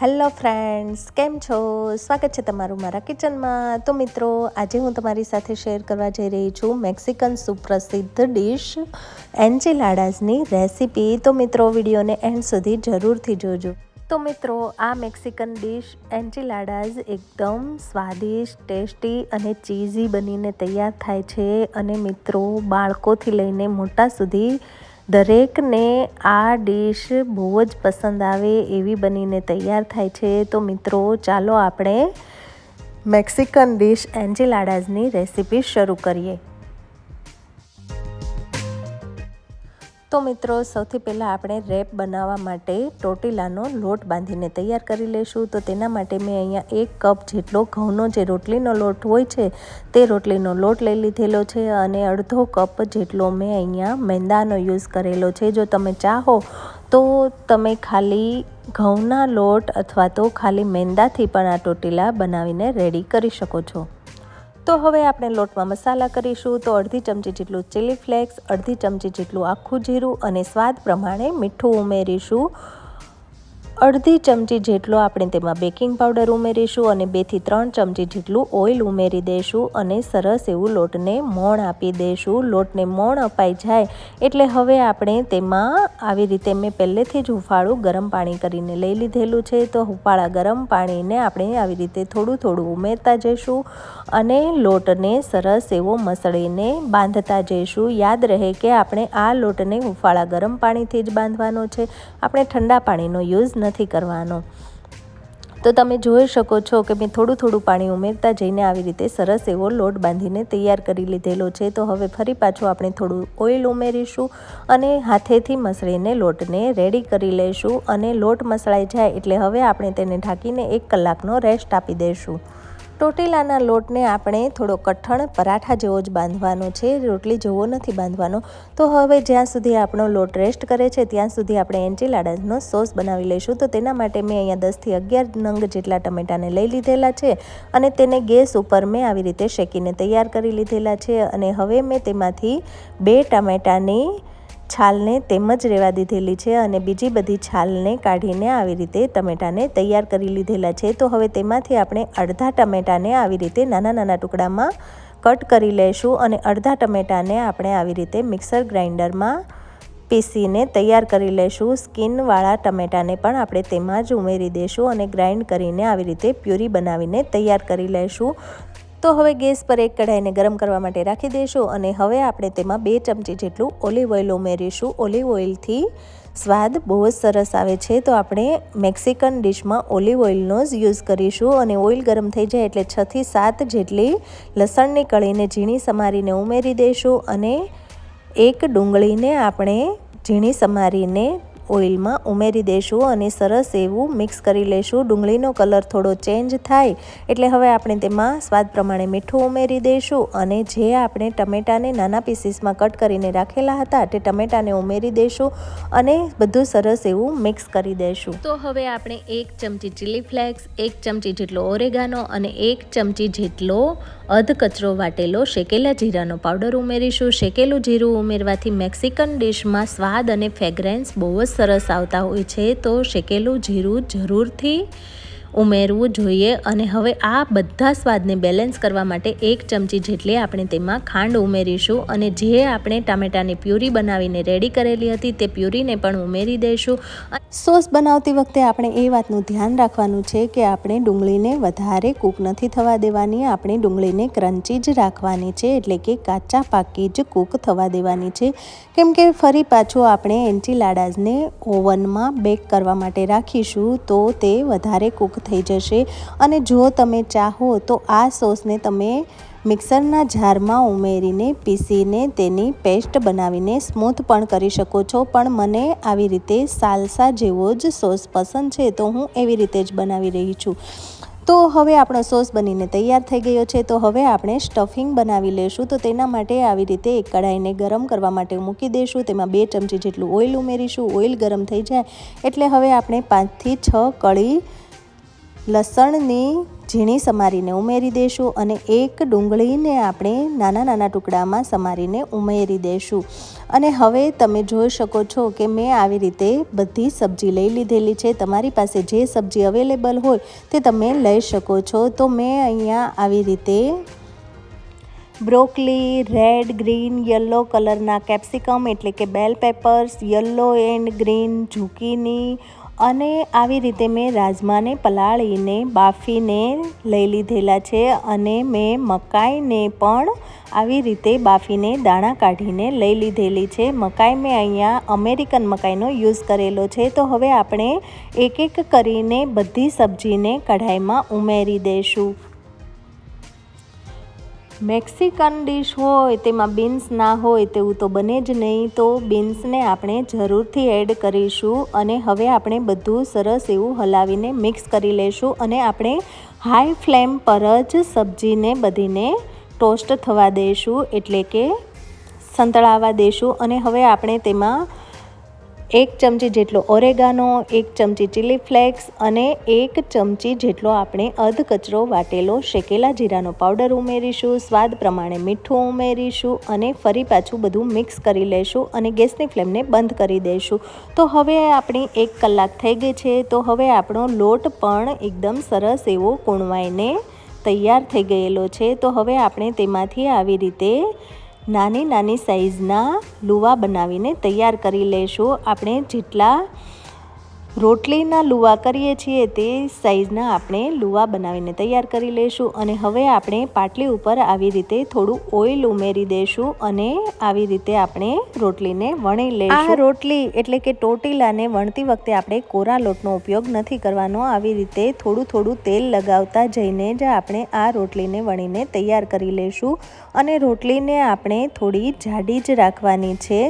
Hello friends, કેમ છો? સ્વાગત છે તમારું મારા કિચનમાં. તો મિત્રો, આજે હું તમારી સાથે શેર કરવા જઈ રહી છું મેક્સિકન સુપ્રસિદ્ધ ડિશ એન્ચિલાડાઝની રેસીપી. તો મિત્રો, વિડીયોને એન્ડ સુધી જરૂરથી જોજો. તો મિત્રો, આ મેક્સિકન ડિશ એન્ચિલાડાઝ એકદમ સ્વાદિષ્ટ, ટેસ્ટી અને ચીઝી બનીને તૈયાર થાય છે. અને મિત્રો, બાળકોથી લઈને મોટા સુધી દરેકને આ ડિશ બહુ જ પસંદ આવે એવી બનીને તૈયાર થાય છે. તો મિત્રો, ચાલો આપણે મેક્સિકન ડિશ એન્જિલાડાઝની રેસીપી શરૂ કરીએ. તો મિત્રો, સૌથી પહેલાં આપણે રેપ બનાવવા માટે ટોટીલાનો લોટ બાંધીને તૈયાર કરી લઈશું. તો તેના માટે મેં અહીંયા એક કપ જેટલો ઘઉંનો જે રોટલીનો લોટ હોય છે, તે રોટલીનો લોટ લઈ લીધેલો છે અને અડધો કપ જેટલો મેં અહીંયા મેંદાનો યુઝ કરેલો છે. જો તમે ચાહો તો તમે ખાલી ઘઉંના લોટ અથવા તો ખાલી મેંદાથી પણ આ ટોટીલા બનાવીને રેડી કરી શકો છો. તો હવે આપણે લોટમાં મસાલા કરીશું તો અડધી ચમચી જેટલું ચીલી ફ્લેક્સ અડધી ચમચી જેટલું આખું જીરું અને સ્વાદ પ્રમાણે મીઠું ઉમેરીશું. અડધી ચમચી જેટલો આપણે તેમાં બેકિંગ પાવડર ઉમેરીશું અને બેથી ત્રણ ચમચી જેટલું ઓઇલ ઉમેરી દઈશું અને સરસ એવું લોટને મોણ આપી દઈશું. લોટને મોણ અપાઈ જાય એટલે હવે આપણે તેમાં આવી રીતે મેં પહેલેથી જ હુફાળું ગરમ પાણી કરીને લઈ લીધેલું છે. તો હુફાળા ગરમ પાણીને આપણે આવી રીતે થોડું થોડું ઉમેરતા જઈશું અને લોટને સરસ એવો મસળીને બાંધતા જઈશું. યાદ રહે કે આપણે આ લોટને હુફાળા ગરમ પાણીથી જ બાંધવાનો છે. આપણે ઠંડા પાણીનો યુઝ નથી કરવાનો. તો તમે જોઈ શકો છો કે મેં થોડું થોડું પાણી ઉમેરતા જઈને આવી રીતે સરસ એવો લોટ બાંધીને તૈયાર કરી લીધેલો છે. તો હવે ફરી પાછું આપણે થોડું ઓઇલ ઉમેરીશું અને હાથેથી મસળીને લોટને રેડી કરી લઈશું અને લોટ મસળાઈ જાય એટલે હવે આપણે તેને ઢાંકીને એક કલાકનો રેસ્ટ આપી દઈશું. ટોટેલાના લોટને આપણે થોડો કઠણ પરાઠા જેવો જ બાંધવાનો છે, રોટલી જેવો નથી બાંધવાનો. તો હવે જ્યાં સુધી આપણો લોટ રેસ્ટ કરે છે, ત્યાં સુધી આપણે એન્ચીલાડાનો સોસ બનાવી લઈશું. તો તેના માટે મેં અહીંયા દસથી અગિયાર નંગ જેટલા ટમેટાને લઈ લીધેલા છે અને તેને ગેસ ઉપર મેં આવી રીતે શેકીને તૈયાર કરી લીધેલા છે. અને હવે મેં તેમાંથી બે ટમેટાની છાલને તેમ જ રહેવા દીધેલી છે અને બીજી બધી છાલને કાઢીને આવી રીતે ટમેટાને તૈયાર કરી લીધેલા છે. તો હવે તેમાંથી આપણે અડધા ટમેટાને આવી રીતે નાના નાના ટુકડામાં કટ કરી લઈશું અને અડધા ટમેટાને આપણે આવી રીતે મિક્સર ગ્રાઇન્ડરમાં પીસીને તૈયાર કરી લઈશું સ્કિનવાળા ટમેટાને પણ આપણે તેમાં જ ઉમેરી દઈશું અને ગ્રાઇન્ડ કરીને આવી રીતે પ્યુરી બનાવીને તૈયાર કરી લઈશું તો હવે ગેસ પર એક કઢાઈને ગરમ કરવા માટે રાખી દઈશું અને હવે આપણે તેમાં બે ચમચી જેટલું ઓલિવ ઓઇલ ઉમેરીશું. ઓલિવ ઓઇલથી સ્વાદ બહુ જ સરસ આવે છે, તો આપણે મેક્સિકન ડિશમાં ઓલિવ ઓઇલનો જ યુઝ કરીશું અને ઓઇલ ગરમ થઈ જાય એટલે છથી સાત જેટલી લસણની કળીને ઝીણી સમારીને ઉમેરી દઈશું અને એક ડુંગળીને આપણે ઝીણી સમારીને ઓઇલમાં ઉમેરી દઈશું અને સરસ એવું મિક્સ કરી લઈશું ડુંગળીનો કલર થોડો ચેન્જ થાય એટલે હવે આપણે તેમાં સ્વાદ પ્રમાણે મીઠું ઉમેરી દઈશું અને જે આપણે ટમેટાને નાના પીસીસમાં કટ કરીને રાખેલા હતા તે ટમેટાને ઉમેરી દઈશું અને બધું સરસ એવું મિક્સ કરી દઈશું તો હવે આપણે એક ચમચી ચીલી ફ્લેક્સ એક ચમચી જેટલો ઓરેગાનો અને એક ચમચી જેટલો અધ કચરો વાટેલો શેકેલા જીરાનો પાવડર ઉમેરીશું. શેકેલું જીરું ઉમેરવાથી મેક્સિકન ડિશમાં સ્વાદ અને ફ્રેગ્રેન્સ બહુ જ સરસ આવતા હોય છે તો શેકેલું જીરું જરૂરથી ઉમેરવું જોઈએ અને હવે આ બધા સ્વાદને બેલેન્સ કરવા માટે એક ચમચી જેટલી આપણે તેમાં ખાંડ ઉમેરીશું અને જે આપણે ટામેટાની પ્યુરી બનાવીને રેડી કરેલી હતી તે પ્યુરીને પણ ઉમેરી દઈશું. સોસ બનાવતી વખતે આપણે એ વાતનું ધ્યાન રાખવાનું છે કે આપણે ડુંગળીને વધારે કૂક નથી થવા દેવાની, આપણે ડુંગળીને ક્રન્ચી જ રાખવાની છે એટલે કે કાચા પાકી જ કૂક થવા દેવાની છે. કેમ કે ફરી પાછું આપણે એન્ચીલાડાઝને ઓવનમાં બેક કરવા માટે રાખીશું તો તે વધારે કૂક થઈ જશે. અને જો તમે ચાહો તો આ સોસને તમે મિક્સરના જારમાં ઉમેરીને પીસીને તેની પેસ્ટ બનાવીને સ્મૂથ પણ કરી શકો છો. પણ મને આવી રીતે સાલસા જેવો જ સોસ પસંદ છે તો હું એવી રીતે જ બનાવી રહી છું. તો હવે આપણો સોસ બનીને તૈયાર થઈ ગયો છે. તો હવે આપણે સ્ટફિંગ બનાવી લઈશું તો તેના માટે આવી રીતે એક કઢાઈને ગરમ કરવા માટે મૂકી દઈશું તેમાં બે ચમચી જેટલું ઓઇલ ઉમેરીશું. ઓઇલ ગરમ થઈ જાય એટલે હવે આપણે પાંચથી છ કળી લસણની ઝીણી સમારીને ઉમેરી દઈશું અને એક ડુંગળીને આપણે નાના નાના ટુકડામાં સમારીને ઉમેરી દઈશું અને હવે તમે જોઈ શકો છો કે મેં આવી રીતે બધી સબ્જી લઈ લીધેલી છે. તમારી પાસે જે સબ્જી અવેલેબલ હોય તે તમે લઈ શકો છો. તો મેં અહીંયા આવી રીતે બ્રોકલી, રેડ, ગ્રીન, યલો કલરના કેપ્સિકમ એટલે કે bell peppers, yellow and green, zucchini અને આવી રીતે મેં રાજમાને પલાળીને, બાફીને લઈ લીધેલા છે અને મેં મકાઈને પણ આવી રીતે બાફીને, દાણા કાઢીને લઈ લીધેલી છે. મકાઈ મેં અહીંયા અમેરિકન મકાઈનો યુઝ કરેલો છે. તો હવે આપણે એક એક કરીને બધી સબ્જીને કઢાઈમાં ઉમેરી દઈશું. મેક્સિકન ડીશ હોય, તેમાં બીન્સ ના હોય, તેવું તો બને જ નહીં. તો બીન્સને આપણે જરૂરથી એડ કરીશું અને હવે આપણે બધું સરસ એવું હલાવીને મિક્સ કરી લઈશું અને આપણે હાઈ ફ્લેમ પર જ સબ્જીને બધીને ટોસ્ટ થવા દઈશું એટલે કે સંતળાવા દઈશું અને હવે આપણે તેમાં એક ચમચી જેટલો ઓરેગાનો, એક ચમચી ચીલી ફ્લેક્સ અને એક ચમચી જેટલો આપણે અધ કચરો વાટેલો શેકેલા જીરાનો પાવડર ઉમેરીશું, સ્વાદ પ્રમાણે મીઠું ઉમેરીશું અને ફરી પાછું બધું મિક્સ કરી લઈશું અને ગેસની ફ્લેમને બંધ કરી દઈશું તો હવે આપણી એક કલાક થઈ ગઈ છે, તો હવે આપણો લોટ પણ એકદમ સરસ એવો કૂણવાઈને તૈયાર થઈ ગયેલો છે. તો હવે આપણે તેમાંથી આવી રીતે નાની નાની સાઈઝના લુવા બનાવીને તૈયાર કરી લઈશું આપણે જેટલા રોટલીના લુવા કરીએ છીએ તે સાઈઝના આપણે લુવા બનાવીને તૈયાર કરી લઈશું અને હવે આપણે પાટલી ઉપર આવી રીતે થોડું ઓઇલ ઉમેરી દઈશું અને આવી રીતે આપણે રોટલીને વણી લઈશું આ રોટલી એટલે કે ટોટીલાને વણતી વખતે આપણે કોરા લોટનો ઉપયોગ નથી કરવાનો. આવી રીતે થોડું થોડું તેલ લગાવતા જઈને જ આપણે આ રોટલીને વણીને તૈયાર કરી લઈશું અને રોટલીને આપણે થોડી જાડી જ રાખવાની છે.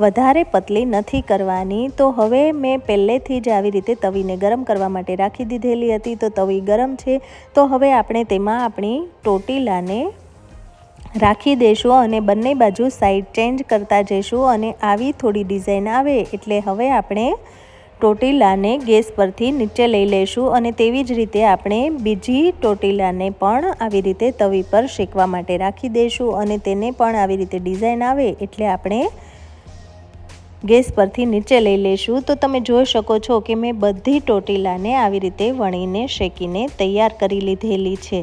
વધારે પતલી નથી કરવાની, તો હવે મેં પહેલેથી જ આવી રીતે તવીને ગરમ કરવા માટે રાખી દીધેલી હતી. તો તવી ગરમ છે, તો હવે આપણે તેમાં આપણી ટોટીલાને રાખી દઈશું અને બંને બાજુ સાઈડ ચેન્જ કરતા જઈશું અને આવી થોડી ડિઝાઇન આવે એટલે હવે આપણે ટોટીલાને ગેસ પરથી નીચે લઈ લઈશું અને તેવી જ રીતે આપણે બીજી ટોટીલાને પણ આવી રીતે તવી પર શેકવા માટે રાખી દઈશું અને તેને પણ આવી રીતે ડિઝાઇન આવે એટલે આપણે ગેસ પરથી નીચે લઈ લઈશું તો તમે જોઈ શકો છો કે મેં બધી ટોટીલાને આવી રીતે વણીને શેકીને તૈયાર કરી લીધેલી છે.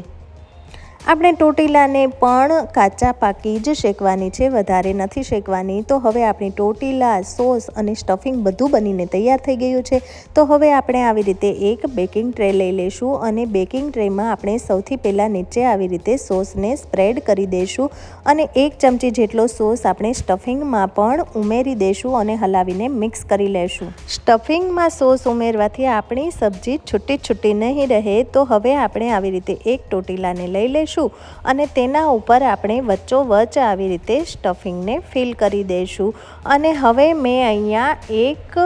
આપણે ટોટીલાને પણ કાચા પાકી જ શેકવાની છે, વધારે નથી શેકવાની. તો હવે આપણી ટોટીલા, સોસ અને સ્ટફિંગ બધું બનીને તૈયાર થઈ ગયું છે. તો હવે આપણે આવી રીતે એક બેકિંગ ટ્રે લઈ લઈશું અને બેકિંગ ટ્રેમાં આપણે સૌથી પહેલાં નીચે આવી રીતે સોસને સ્પ્રેડ કરી દઈશું અને એક ચમચી જેટલો સોસ આપણે સ્ટફિંગમાં પણ ઉમેરી દઈશું અને હલાવીને મિક્સ કરી લઈશું સ્ટફિંગમાં સોસ ઉમેરવાથી આપણી સબ્જી છૂટી છૂટી નહીં રહે. તો હવે આપણે આવી રીતે એક ટોટીલાને લઈ લઈશું. દઈશું અને તેના ઉપર આપણે વચ્ચોવચ આવી રીતે સ્ટફિંગને ફિલ કરી દઈશું. અને હવે મેં અહીંયા એક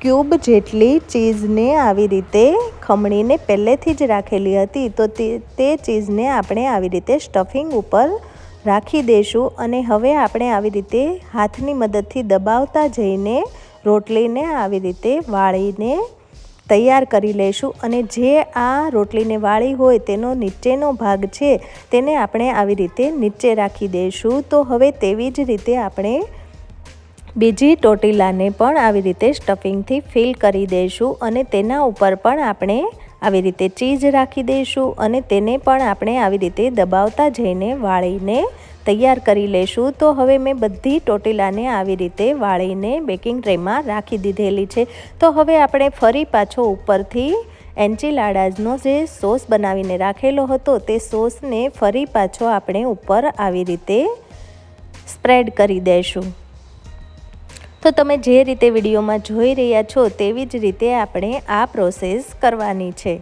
ક્યુબ જેટલી ચીઝને આવી રીતે ખમણીને પહેલેથી જ રાખેલી હતી તે તે ચીઝને આપણે આવી રીતે સ્ટફિંગ ઉપર રાખી દઈશું. અને હવે આપણે આવી રીતે હાથની મદદથી દબાવતા જઈને રોટલીને આવી રીતે વાળીને તૈયાર કરી લઈશું અને જે આ રોટલીને વાળી હોય તેનો નીચેનો ભાગ છે તેને આપણે આવી રીતે નીચે રાખી દઈશું તો હવે તેવી જ રીતે આપણે બીજી ટોટીલાને પણ આવી રીતે સ્ટફિંગથી ફિલ કરી દઈશું અને તેના ઉપર પણ આપણે આવી રીતે ચીજ રાખી દઈશું અને તેને પણ આપણે આવી રીતે દબાવતા જઈને વાળીને તૈયાર કરી લઈશું તો હવે મેં બધી ટોટીલાને આવી રીતે વાળીને બેકિંગ ટ્રેમાં રાખી દીધેલી છે. તો હવે આપણે ફરી પાછો ઉપરથી એન્ચીલાડાઝનો જે સોસ બનાવીને રાખેલો હતો તે સોસને ફરી પાછો આપણે ઉપર આવી રીતે સ્પ્રેડ કરી દઈશું તો તમે જે રીતે વિડીયોમાં જોઈ રહ્યા છો તેવી જ રીતે આપણે આ પ્રોસેસ કરવાની છે.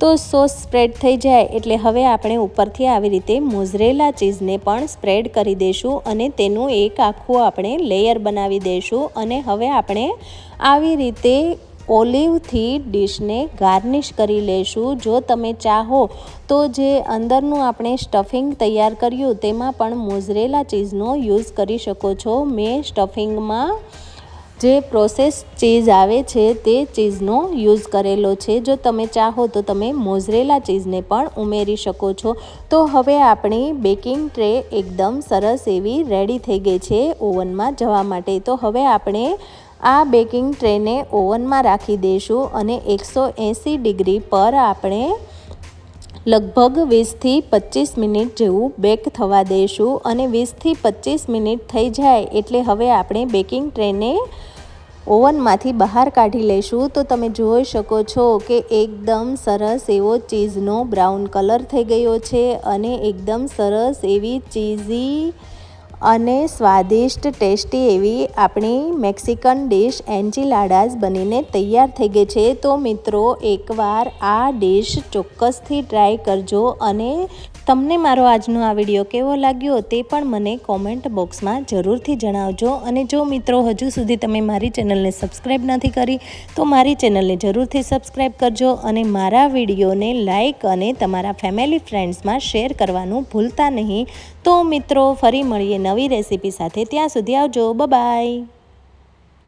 તો સોસ સ્પ્રેડ થઈ જાય એટલે હવે આપણે ઉપરથી આવી રીતે મોઝરેલા ચીઝને પણ સ્પ્રેડ કરી દઈશું અને તેનું એક આખું આપણે લેયર બનાવી દઈશું અને હવે આપણે આવી રીતે ઓલિવથી ડીશને ગાર્નિશ કરી લઈશું જો તમે ચાહો તો જે અંદરનું આપણે સ્ટફિંગ તૈયાર કર્યું તેમાં પણ મોઝરેલા ચીઝનો યુઝ કરી શકો છો. મેં સ્ટફિંગમાં જે પ્રોસેસ ચીઝ આવે છે તે ચીઝનો યુઝ કરેલો છે. જો તમે ચાહો તો તમે મોઝરેલા ચીઝને પણ ઉમેરી શકો છો. તો હવે આપણી બેકિંગ ટ્રે એકદમ સરસ એવી રેડી થઈ ગઈ છે ઓવનમાં જવા માટે. તો હવે આપણે આ બેકિંગ ટ્રેને ઓવનમાં રાખી દઈશું અને એકસો એંસી ડિગ્રી પર આપણે લગભગ વીસથી પચીસ મિનિટ જેવું બેક થવા દઈશું અને વીસથી પચીસ મિનિટ થઈ જાય એટલે હવે આપણે બેકિંગ ટ્રેને ઓવનમાંથી બહાર કાઢી લઈશું તો તમે જોઈ શકો છો કે એકદમ સરસ એવો ચીઝનો બ્રાઉન કલર થઈ ગયો છે અને એકદમ સરસ એવી ચીઝી અને સ્વાદિષ્ટ, ટેસ્ટી એવી આપણી મેક્સિકન ડિશ એન્ચીલાડાઝ બનીને તૈયાર થઈ ગઈ છે. તો મિત્રો, એકવાર આ ડિશ ચોક્કસથી ટ્રાય કરજો અને તમને મારો આજનો આ વીડિયો કેવો લાગ્યો તે પણ મને કોમેન્ટ બોક્સમાં જરૂરથી જણાવજો. અને જો મિત્રો હજુ સુધી તમે મારી ચેનલને સબસ્ક્રાઈબ નથી કરી, તો મારી ચેનલને જરૂરથી સબસ્ક્રાઈબ કરજો અને મારા વિડીયોને લાઇક અને તમારા ફેમિલી ફ્રેન્ડ્સમાં શેર કરવાનું ભૂલતા નહીં. તો મિત્રો, ફરી મળીએ નવી રેસીપી સાથે. ત્યાં સુધી આવજો. બાય